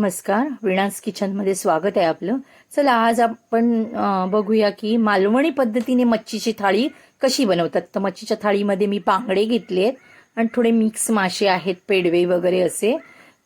नमस्कार. विणास किचनमध्ये स्वागत आहे आपलं. चला आज आपण बघूया की मालवणी पद्धतीने मच्छीची थाळी कशी बनवतात. तर मच्छीच्या थाळीमध्ये मी बांगडे घेतले आहेत आणि थोडे मिक्स मासे आहेत पेडवे वगैरे असे.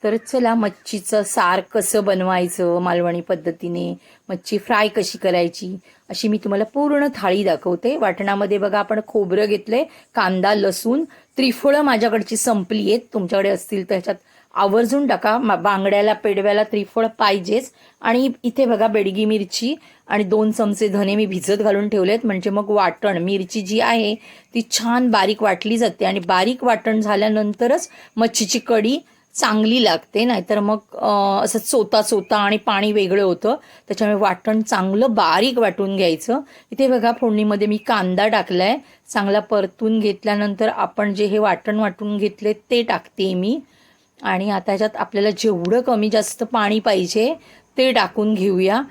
तर चला मच्छीचं सार कसं बनवायचं मालवणी पद्धतीने मच्छी फ्राय कशी करायची अशी मी तुम्हाला पूर्ण थाळी दाखवते. वाटणामध्ये बघा आपण खोबरं घेतलंय कांदा लसूण त्रिफळं माझ्याकडची संपली आहेत. तुमच्याकडे असतील तर ह्याच्यात आवर्जून टाका मा- बांगड्याला पेडव्याला त्रिफळ पाहिजेच. आणि इथे बघा बेडगी मिरची आणि दोन चमचे धने मी भिजत घालून ठेवलेत. म्हणजे मग वाटण मिरची जी आहे ती छान बारीक वाटली जाते. आणि बारीक वाटण झाल्यानंतरच मच्छीची कढी चांगली लागते. नाहीतर मग असं चोता चोता आणि पाणी वेगळं होतं. त्याच्यामुळे वाटण चांगलं बारीक वाटून घ्यायचं. इथे बघा फोडणीमध्ये मी कांदा टाकलाय. चांगला परतून घेतल्यानंतर आपण जे हे वाटण वाटून घेतले ते टाकते मी. आणि आता ह्याच्यात आपल्याला जेवढं कमी जास्त पाणी पाहिजे ते टाकून घेऊया.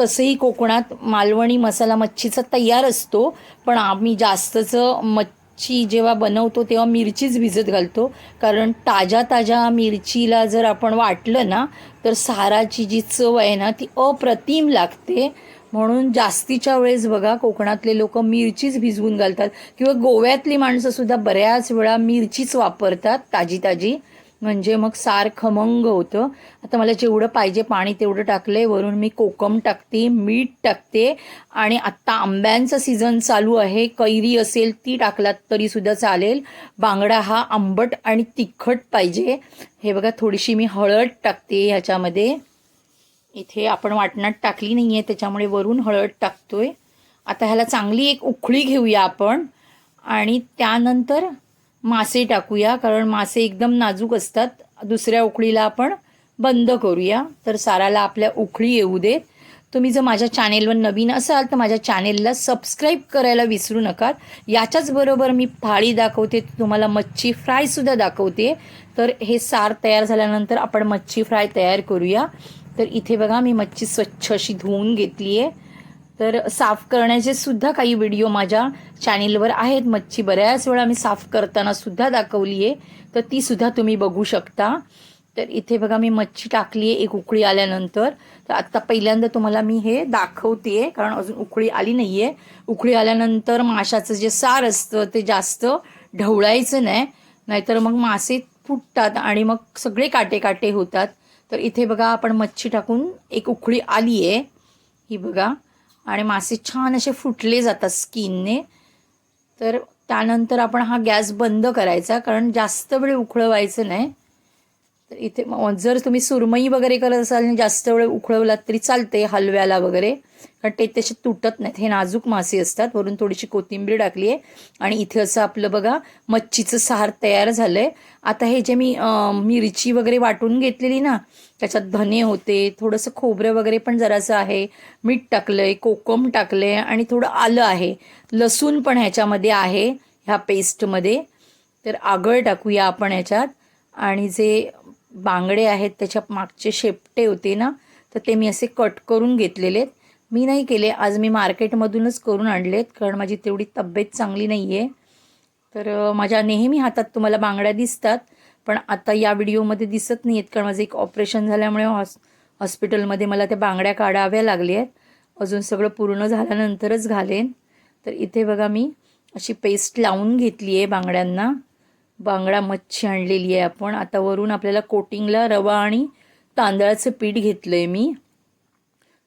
तसंही कोकणात मालवणी मसाला मच्छीचा तयार असतो पण आम्ही जास्तचं मच्छी जेव्हा बनवतो तेव्हा मिरचीच भिजत घालतो. कारण ताज्या ताज्या मिरचीला जर आपण वाटलं ना तर साराची जी चव आहे ना ती अप्रतिम लागते. म्हणून जास्तीच्या वेळेस बघा कोकणातले लोक मिरचीच भिजवून घालतात. किंवा गोव्यातली माणसंसुद्धा बऱ्याच वेळा मिरचीच वापरतात ताजी ताजी. म्हणजे मग सार खमंग होतं. आता मला जेवढं पाहिजे पाणी तेवढं टाकलंय. वरून मी कोकम टाकते मीठ टाकते आणि आत्ता आंब्यांचं सीझन चालू आहे. कैरी असेल ती टाकलात तरी सुद्धा चालेल. बांगडा हा आंबट आणि तिखट पाहिजे. हे बघा थोडीशी मी हळद टाकते ह्याच्यामध्ये. इथे आपण वाटणात टाकली नाही आहे त्याच्यामुळे वरून हळद टाकतोय. आता ह्याला चांगली एक उखळी घेऊया आपण. आणि त्यानंतर मासे टाकूया कारण मासे एकदम नाजूक असतात. दुसऱ्या उकळीला आपण बंद करूया. तर साराला आपल्या उखळी येऊ देत. तुम्ही जर माझ्या चॅनेलवर नवीन असाल तर माझ्या चॅनेलला सबस्क्राईब करायला विसरू नका. याच्याच बरोबर मी थाळी दाखवते. तुम्हाला मच्छी फ्रायसुद्धा दाखवते. तर हे सार तयार झाल्यानंतर आपण मच्छी फ्राय तयार करूया. तर इथे बघा मी मच्छी स्वच्छ अशी धुवून घेतली आहे तर साफ करण्याचे सुद्धा काही व्हिडिओ माझ्या चॅनेलवर आहेत. मच्छी बऱ्याच वेळा मी साफ करताना सुद्धा दाखवली आहे तर ती सुद्धा तुम्ही बघू शकता. तर इथे बघा मी मच्छी टाकली आहे एक उकळी आल्यानंतर. तर आत्ता पहिल्यांदा तुम्हाला मी हे दाखवते कारण अजून उकळी आली नाही आहे उकळी आल्यानंतर माशाचं जे सार असतं ते जास्त ढवळायचं नाही. नाहीतर मग मासे फुटतात आणि मग सगळे काटे काटे होतात. तर इथे बघा आपण मच्छी टाकून एक उकळी आली आहे ही बघा. आणि मासे छान असे फुटले जातात स्किनने. तर त्यानंतर आपण हा गॅस बंद करायचा कारण जास्त वेळ उखळवायचं नाही. तर इथे जर तुम्ही सुरमई वगैरे करत असाल आणि जास्त वेळ उखळवलात तरी चालते हलव्याला वगैरे. कारण ते तसे तुटत नाहीत. हे नाजूक मासे असतात. वरून थोडीशी कोथिंबीर टाकली आहे. आणि इथे असं आपलं बघा मच्छीचं सार तयार झालं आहे आता हे जे मी मिरची वगैरे वाटून घेतलेली ना त्याच्यात धने होते थोडंसं खोबरं वगैरे पण जरासं आहे. मीठ टाकलंय कोकम टाकलंय आणि थोडं आलं आहे. लसूण पण ह्याच्यामध्ये आहे ह्या पेस्टमध्ये तर आगळ टाकूया आपण ह्याच्यात. आणि जे बांगडे आहेत त्याच्या मागचे शेपटे होते ना तर ते मी असे कट करून घेतलेले आहेत मी नाही केले आज मी मार्केटमधूनच करून आणलेत कारण माझी तेवढी तब्येत चांगली नाही आहे तर माझ्या नेहमी हातात तुम्हाला बांगड्या दिसतात पण आता या व्हिडिओमध्ये दिसत नाही आहेत कारण माझं एक ऑपरेशन झाल्यामुळे हॉस हॉस्पिटलमध्ये मला त्या बांगड्या काढाव्या लागल्या आहेत अजून सगळं पूर्ण झाल्यानंतरच घालेन. तर इथे बघा मी अशी पेस्ट लावून घेतली आहे बांगड्यांना. बांगडा मच्छी आणलेली आहे आपण. आता वरून आपल्याला कोटिंगला रवा आणि तांदळाचं पीठ घेतलं आहे मी.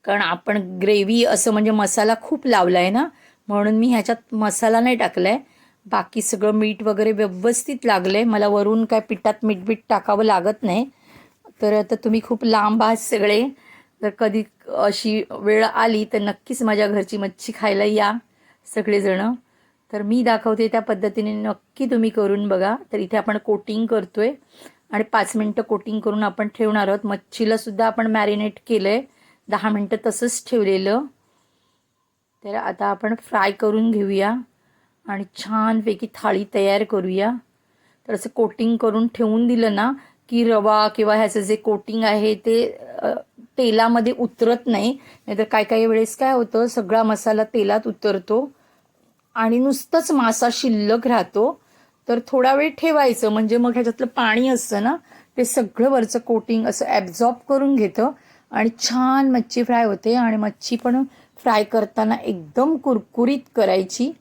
कारण आपण ग्रेव्ही असं म्हणजे मसाला खूप लावला आहे ना म्हणून मी ह्याच्यात मसाला नाही टाकला आहे बाकी सगळं मीठ वगैरे व्यवस्थित लागलं आहे मला वरून काय पिठात मीठ बीठ टाकावं लागत नाही. तर आता तुम्ही खूप लांब आहात सगळे. तर कधी अशी वेळ आली तर नक्कीच माझ्या घरची मच्छी खायला या सगळेजणं. तर मी दाखवते त्या पद्धतीने नक्की तुम्ही करून बघा. तर इथे आपण कोटिंग करतोय. आणि पाच मिनटं कोटिंग करून आपण ठेवणार आहोत. मच्छीला सुद्धा आपण मॅरिनेट केलं आहे दहा मिनटं तसंच ठेवलेलं. तर आता आपण फ्राय करून घेऊया. आणि छानपैकी थाळी तयार करूया. तर असं कोटिंग करून ठेवून दिलं ना की रवा किंवा ह्याचं जे कोटिंग आहे ते तेलामध्ये उतरत नाही. नाहीतर काय काही वेळेस काय होतं सगळा मसाला तेलात उतरतो. आणि नुसतंच मासा शिल्लक राहतो तर थोडा वेळ ठेवायचं म्हणजे मग ह्याच्यातलं पाणी असतं ना ते सगळं वरचं कोटिंग असं ॲब्झॉर्ब करून घेतं. आणि छान मच्छी फ्राय होते आणि मच्छी पण फ्राय करताना एकदम कुरकुरीत करायची.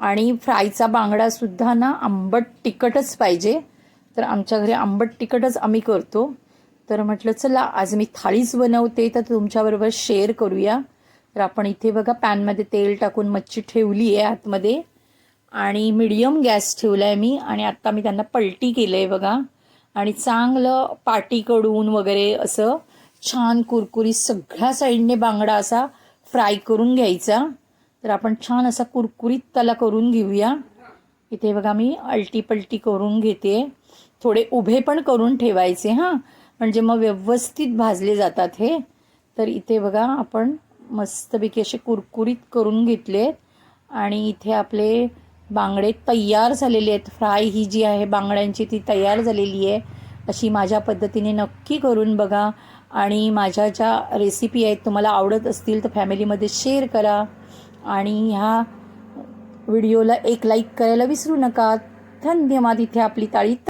आणि फ्रायचा बांगडासुद्धा ना आंबट तिखटच पाहिजे. तर आमच्या घरी आंबट तिखटच आम्ही करतो. तर म्हटलं चला आज मी थाळीच बनवते तर तुमच्याबरोबर शेअर करूया. तर आपण इथे बघा पॅनमध्ये तेल टाकून मच्छी ठेवली आहे आतमध्ये. आणि मिडियम गॅस ठेवला आहे मी. आणि आत्ता मी त्यांना पलटी केलं आहे बघा. आणि चांगलं पाटीकडून वगैरे असं छान कुरकुरी सगळ्या साईडने बांगडा असा फ्राय करून घ्यायचा. तर आपण छान असा कुरकुरीत त्याला करून घेऊया. इथे बघा मी अलटी पलटी करून घेते. थोडे उभे पण करून ठेवायचे हां. म्हणजे मग व्यवस्थित भाजले जातात हे. तर इथे बघा आपण मस्तपैकी असे कुरकुरीत करून घेतले आहेत आणि इथे आपले बांगडे तयार झालेले आहेत. फ्राय ही जी आहे बांगड्यांची ती तयार झालेली आहे. अशी माझ्या पद्धतीने नक्की करून बघा. आणि माझ्या ज्या रेसिपी आहेत तुम्हाला आवडत असतील तर फॅमिलीमध्ये शेअर करा. आणि ह्या व्हिडिओला एक लाईक करायला विसरू नका. धन्यवाद. इथे आपली ताळी